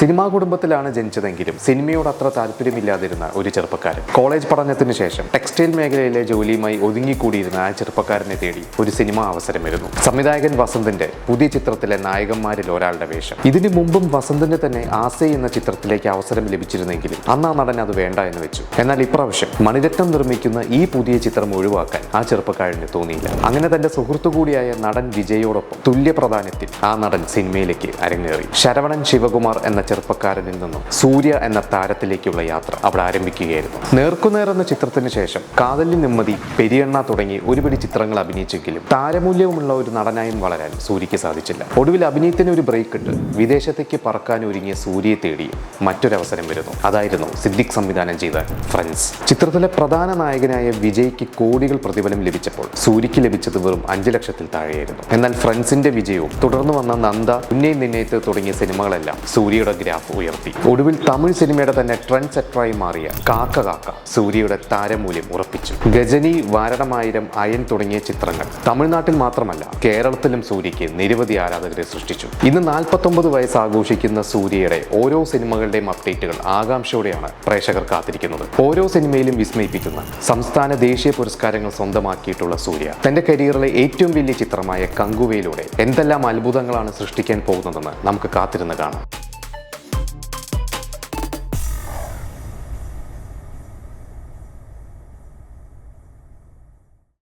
Cinema കുടുംബത്തിലാണ് ജനിച്ചതെങ്കിലും സിനിമയോട് അത്ര താല്പര്യമില്ലാതിരുന്ന ഒരു ചെറുപ്പക്കാരൻ. കോളേജ് പഠനത്തിന് ശേഷം ടെക്സ്റ്റൈൽ മേഖലയിലെ ജോലിയുമായി ഒതുങ്ങിക്കൂടിയിരുന്ന ആ ചെറുപ്പക്കാരനെ തേടി ഒരു സിനിമ അവസരം വരുന്നു സംവിധായകൻ വസന്തിന്റെ പുതിയ ചിത്രത്തിലെ നായകന്മാരിൽ ഒരാളുടെ വേഷം. ഇതിനു മുമ്പും വസന്തിന് തന്നെ ആസെ എന്ന ചിത്രത്തിലേക്ക് അവസരം ലഭിച്ചിരുന്നെങ്കിലും അന്ന് ആ നടൻ അത് വേണ്ട എന്ന് വെച്ചു. എന്നാൽ ഇപ്രാവശ്യം മണിരത്നം നിർമ്മിക്കുന്ന ഈ പുതിയ ചിത്രം ഒഴിവാക്കാൻ ആ ചെറുപ്പക്കാരന് തോന്നിയില്ല. അങ്ങനെ തന്റെ സുഹൃത്തു കൂടിയായ നടൻ വിജയോടൊപ്പം തുല്യ പ്രാധാന്യത്തിൽ ആ നടൻ സിനിമയിലേക്ക് അരങ്ങേറി. ശരവണൻ ശിവകുമാർ എന്ന ചെറുപ്പക്കാരനിൽ നിന്നും സൂര്യ എന്ന താരത്തിലേക്കുള്ള യാത്ര അവിടെ ആരംഭിക്കുകയായിരുന്നു. നേർക്കുനേർ എന്ന ചിത്രത്തിന് ശേഷം കാതലി നിമ്മതി പെരിയണ്ണ തുടങ്ങി ഒരുപിടി ചിത്രങ്ങൾ അഭിനയിച്ചെങ്കിലും താരമൂല്യമുള്ള ഒരു നടനായും വളരാൻ സൂര്യയ്ക്ക് സാധിച്ചില്ല. ഒടുവിൽ അഭിനയത്തിന് ഒരു ബ്രേക്ക് ഇട്ട് വിദേശത്തേക്ക് പറക്കാൻ ഒരുങ്ങിയ സൂര്യയെ തേടി മറ്റൊരവസരം വരുന്നു. അതായിരുന്നു സിദ്ദിഖ് സംവിധാനം ചെയ്ത ഫ്രണ്ട്സ് ചിത്രത്തിലെ പ്രധാന നായകനായ വിജയ്ക്ക് കോടികൾ പ്രതിഫലം ലഭിച്ചപ്പോൾ സൂര്യയ്ക്ക് ലഭിച്ചത് വെറും അഞ്ച് ലക്ഷത്തിൽ താഴെയായിരുന്നു. എന്നാൽ ഫ്രണ്ട്സിന്റെ വിജയവും തുടർന്ന് വന്ന നന്ദ ഉന്നയി നിന്നയത്ത് തുടങ്ങിയ സിനിമകളെല്ലാം സൂര്യയുടെ ഗ്രാഫ് ഉയർത്തി. ഒടുവിൽ തമിഴ് സിനിമയുടെ തന്നെ ട്രെൻഡ് സെറ്ററായി മാറിയ കാക്ക കാക്ക സൂര്യയുടെ താരമൂല്യം ഉറപ്പിച്ചു. ഗജനി വാരണമായിരം അയൻ തുടങ്ങിയ ചിത്രങ്ങൾ തമിഴ്നാട്ടിൽ മാത്രമല്ല കേരളത്തിലും സൂര്യയ്ക്ക് നിരവധി ആരാധകരെ സൃഷ്ടിച്ചു. ഇന്ന് നാൽപ്പത്തൊമ്പത് വയസ്സ് ആഘോഷിക്കുന്ന സൂര്യയുടെ ഓരോ സിനിമകളുടെയും അപ്ഡേറ്റുകൾ ആകാംക്ഷയോടെയാണ് പ്രേക്ഷകർ കാത്തിരിക്കുന്നത്. ഓരോ സിനിമയിലും വിസ്മയിപ്പിക്കുന്ന സംസ്ഥാന ദേശീയ പുരസ്കാരങ്ങൾ സ്വന്തമാക്കിയിട്ടുള്ള സൂര്യ തന്റെ കരിയറിലെ ഏറ്റവും വലിയ ചിത്രമായ കങ്കുവയിലൂടെ എന്തെല്ലാം അത്ഭുതങ്ങളാണ് സൃഷ്ടിക്കാൻ പോകുന്നതെന്ന് നമുക്ക് കാത്തിരുന്ന് കാണാം.